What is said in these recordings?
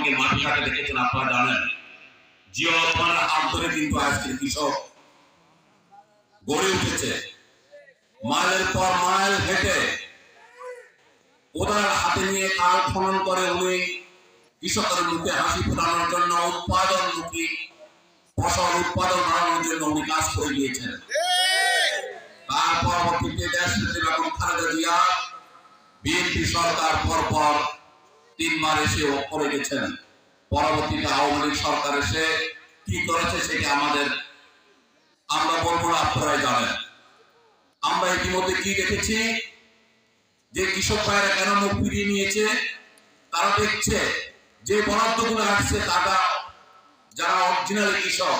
রহমানকে মাটি দেখেছেন, আপনারা জানেন। জিয়া রহমানের হাত কিন্তু আজকে কৃষক গড়ে উঠেছে। মাইলের পর মাইল হেঁটে কোদাল হাতে নিয়ে কাল খনন করে উনি কৃষকের মুখে হাসি ফোটানোর জন্য উৎপাদনমুখী ফসল উৎপাদন বাড়ানোর জন্য উনি কাজ করে গিয়েছেন তার পরবর্তীতে দেশ খালেদা জিয়া, বিএনপি সরকার পর পর তিনবার এসে করে গেছেন। পরবর্তীতে আওয়ামী লীগ সরকার এসে কি করেছে সেটা আমাদের আমরা বলব না আপনারাই জানেন। আমরা ইতিমধ্যে কি দেখেছি? যে কৃষক ভাইয়েরা কেন মুখ ফিরিয়ে নিয়েছে তারা দেখছে যে বরাদ্দগুলো আসছে টাকা যারা অরিজিনাল কৃষক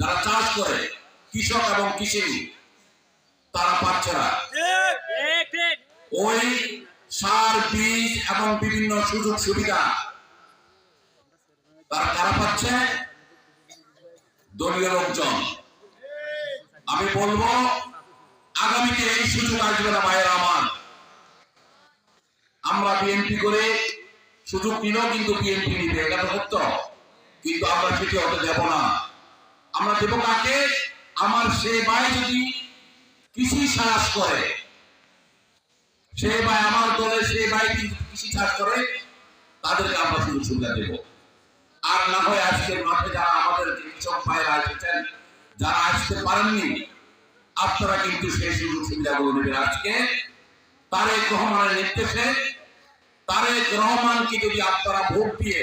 যারা চাষ করে কৃষক এবং কৃষি তারা পাচ্ছে না। ওই বীজ এবং বিভিন্ন সুযোগ সুবিধা। তারা পাচ্ছে? দলীয় লোকজন। আমি বলব, আগামীতে এই সুযোগ আসবে না ভাইয়েরা আমার। আমরা বিএনপি করে সুযোগ নিলেও কিন্তু বিএনপি নিবে, এটা তো সত্য। কিন্তু আমরা সেটি হতে দেব না। আমরা দেব কাকে? আমার সে ভাই যদি কৃষি চাষ করে সে ভাই আমার দলে সে ভাই কৃষি চাষ করে, তাদেরকে আমরা সুযোগ সুবিধা দেব। আর না হয় আজকের মাঠে যারা আমাদের কৃষক ভাইরা এসেছেন যারা আসতে পারেননি, আপনারা কিন্তু সেই সুযোগ সুবিধাগুলো নেবেন। আজকে তারেক রহমানের নির্দেশে, তারেক রহমানকে যদি আপনারা ভোট দিয়ে,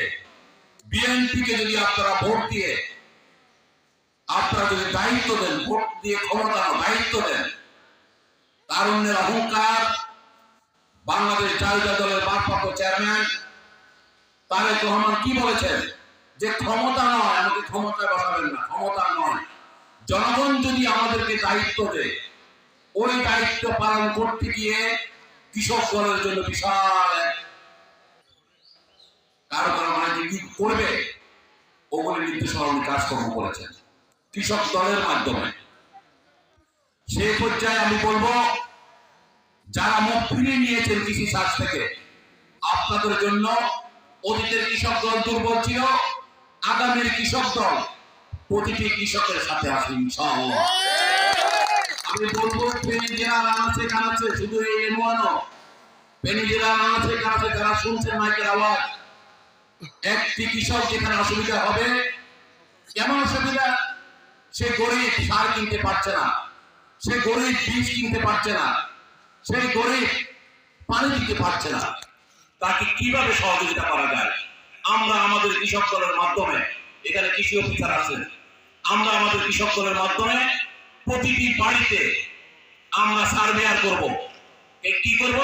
বিএনপিকে যদি আপনারা ভোট দিয়ে, আপনারা যদি দায়িত্ব দেন, ভোট দিয়ে ক্ষমতা দায়িত্ব দেন, তারুণ্যের অহংকার বাংলাদেশ জাতীয় দলের ভারপ্রাপ্ত চেয়ারম্যান তারেক রহমান কি বলেছেন? যে ক্ষমতা নয়, আমাকে ক্ষমতায় বসাবেন না, ক্ষমতা নয়। জনগণ যদি আমাদেরকে দায়িত্ব দেয়, ওই দায়িত্ব পালন করতে গিয়ে কৃষক দলের জন্য বিশাল কারও কারও মানে কি করবে? ওগুলি নির্দেশনা কাজকর্ম করেছেন। কৃষক দলের মাধ্যমে। সেই পর্যায়ে আমি বলব যারা মুখ ফিরিয়ে নিয়েছেন কৃষি চাষ থেকে, আপনাদের জন্য অতীতের কৃষক দল দুর্বল ছিল, আগামীর কৃষক দল প্রতিটি কৃষকের সাথে আছে আমি বলব ফেনী জেলার আনাচে কানাচে শুধু এই এমওয়ানো ফেনী জেলার আনাচে কানাচে যারা শুনছেন মাইকের আওয়াজ, একটি কৃষক যেখানে অসুবিধা হবে কেমন অসুবিধা? সে গরিব সার কিনতে পারছে না, সে গরিব বীজ কিনতে পারছে না সেই গরিব পানি দিতে পারছে না। তাকে কীভাবে সহযোগিতা করা যায়? আমরা আমাদের কৃষক দলের মাধ্যমে, এখানে কৃষি অফিসার আছেন, আমরা আমাদের কৃষক দলের মাধ্যমে প্রতিটি বাড়িতে আমরা সার্ভেয়ার করব। কি করব?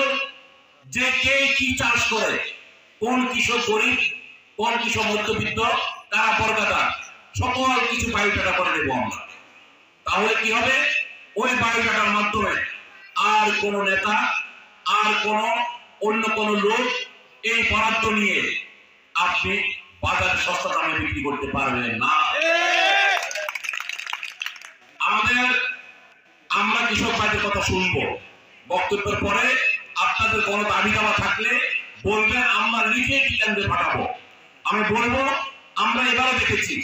যে কে কি চাষ করে, কোন কৃষক গরিব, কোন কৃষক মধ্যবিত্ত কারা বর্গাদা, সকল কিছু বায়োডাটা করে নেব আমরা। তাহলে কি হবে? ওই বায়োডাটার মাধ্যমে আর কোন নেতা, আর কোন অন্য কোন লোক এই বরাদ্দ নিয়ে আপনি বাজারে সস্তা দামে বিক্রি করতে পারবেন না। আমাদের, আমরা কৃষক ভাইদের কথা শুনব। বক্তব্যের পরে আপনাদের কোনো দাবি দাবা থাকলে বলবেন, আমরা লিখে কিষানদের পাঠাবো। আমি বলব, আমরা এবারে দেখেছি,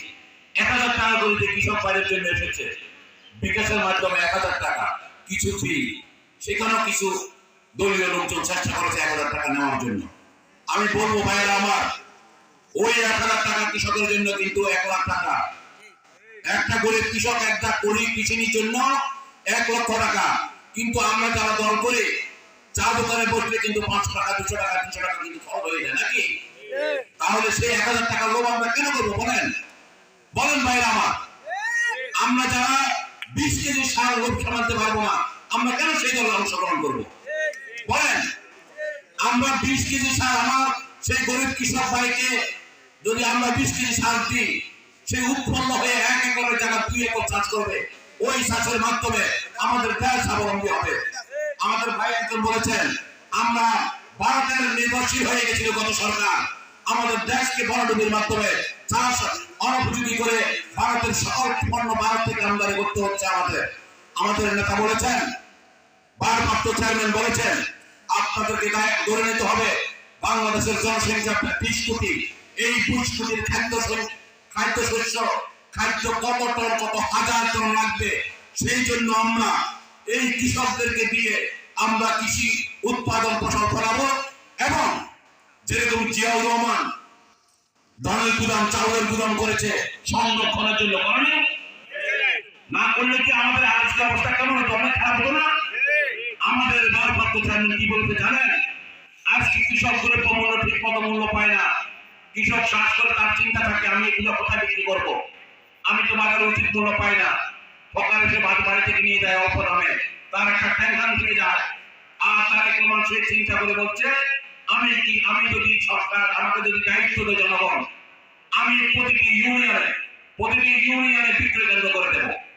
এক হাজার টাকা করে যে কৃষক ভাইদের জন্য এসেছে, বিকাশের মাধ্যমে এক হাজার টাকা, কিছু ফি। সেখানেও কিছু দলীয় লোকজন চেষ্টা করেছে এক হাজার টাকা নেওয়ার জন্য। আমি বলব, ভাইয়েরা আমার, ওই এক হাজার টাকা কৃষকের জন্য কিন্তু এক লাখ টাকা। একটা গরিব কৃষক, একটা গরিব কৃষির জন্য এক লক্ষ টাকা। কিন্তু আমরা যারা দল করে, চা দোকানে বসলে কিন্তু পাঁচশো টাকা, দুশো টাকা, তিনশো টাকা কিন্তু খরচ হয়ে যায়, নাকি? তাহলে সেই এক হাজার টাকা লোভ আমরা কেন করব বলেন? বলেন ভাইরা আমার, আমরা যারা বিশ কেজি সার লোভ সামালতে পারব না আমরা কেন সেই দলে অংশগ্রহণ করব? বলেন, আমরা বিশ কেজি সার, আমার সেই গরিব কৃষক ভাইকে যদি আমরা বিশ কেজি সার দিই, সে উৎপন্ন হয়ে এক একরের জায়গা দুই একর চাষ করবে। ওই চাষের মাধ্যমে আমাদের দেশ স্বাবলম্বী হবে। আমাদের ভাই একজন বলেছেন, আমরা ভারতের নির্ভরশীল হয়ে গেছিল গত সরকার। আমাদের দেশকে বড়ডুবির মাধ্যমে চাষ অনুপযোগী করে ভারতের সকল পণ্য ভারত থেকে আমদানি করতে হচ্ছে আমাদের। আমাদের নেতা বলেছেন ভারপ্রাপ্ত চেয়ারম্যান বলেছেন, আপনাদেরকে ধরে নিতে হবে। বাংলাদেশের জনসংখ্যা বিশ কোটি। এই খাদ্য শস্য- খাদ্য শস্য, খাদ্য কত টন, কত হাজার টন লাগবে? সেই জন্য আমরা এই কৃষকদেরকে দিয়ে আমরা কৃষি উৎপাদন ফসল ফলাবো এবং যেরকম জিয়াউর রহমান ধানের গুদাম, চাউলের গুদাম করেছে, সংরক্ষণের জন্য করেনি না করলে কি আমাদের আজকের অবস্থা কেমন হতো অনেক খারাপ হতো না? আমাদের ভারপ্রাপ্ত চেয়ারম্যান কি বলতে জানেন? আজকে কৃষকগুলো মূল্য ঠিক মতো পায় না। কৃষক চাষ করে তার চিন্তা থাকে, আমি এগুলো কোথায় বিক্রি করব? আমি তো বাজারে উচিত মূল্য পাই না। সকালে সে বাড়ি বাড়ি থেকে নিয়ে যায় অল্প দামে। তার একটা টেনশন থেকে যায়। আর তার একটা মানুষের চিন্তা করে বলছে, আমি কি, আমি যদি সরকার, আমাকে যদি দায়িত্ব দেয় জনগণ, আমি প্রতিটি ইউনিয়নে প্রতিটি ইউনিয়নে বিক্রয় কেন্দ্র করে দেবো।